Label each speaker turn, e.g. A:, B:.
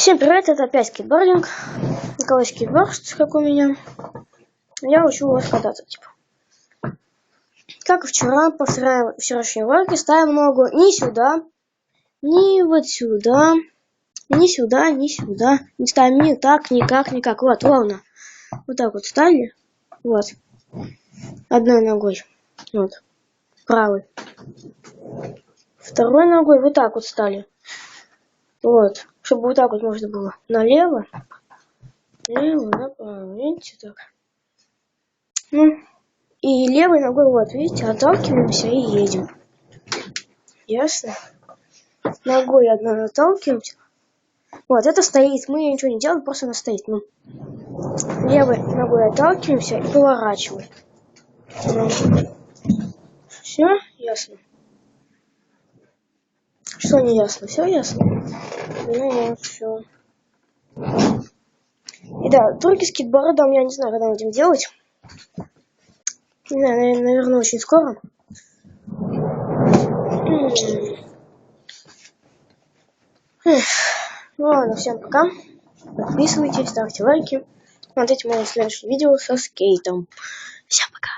A: Всем привет, это опять скейтбординг. Николай скейтборд, как у меня. Я учу вас кататься, типа. Как вчера, повторяем вчерашние уроки, ставим ногу не сюда, не вот сюда, не сюда, не сюда. Не ставим ни так, никак, никак. Вот, ровно. Вот так вот стали. Вот. Одной ногой. Вот. Правой. Второй ногой вот так вот стали. Вот. Чтобы вот так вот можно было. Налево. Лево, направо. Видите, так. Ну. И левой ногой, вот, видите, отталкиваемся и едем. Ясно? Ногой одной отталкиваемся. Вот, это стоит. Мы ничего не делаем, просто она стоит. Ну. Левой ногой отталкиваемся и поворачиваем. Все ясно? Что не ясно? Все ясно? Ну, все. И да, только скейтбордом я не знаю, когда будем делать. Не знаю, наверное, очень скоро. Эх. Ну ладно, всем пока. Подписывайтесь, ставьте лайки. Смотрите мои следующие видео со скейтом. Всем пока.